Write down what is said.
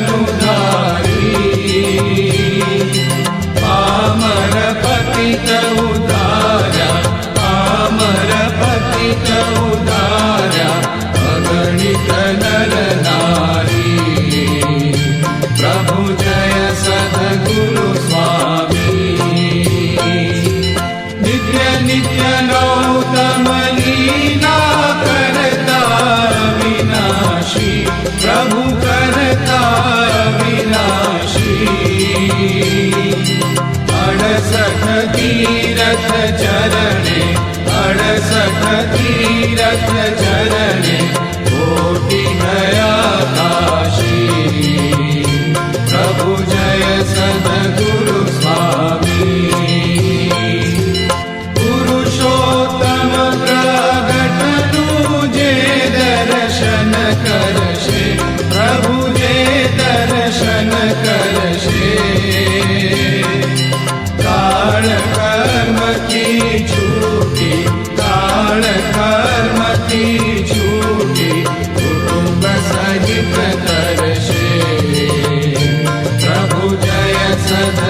निजकुलतनुधारी पामरपतित उदा सकती रथ जनने कोटि नया Said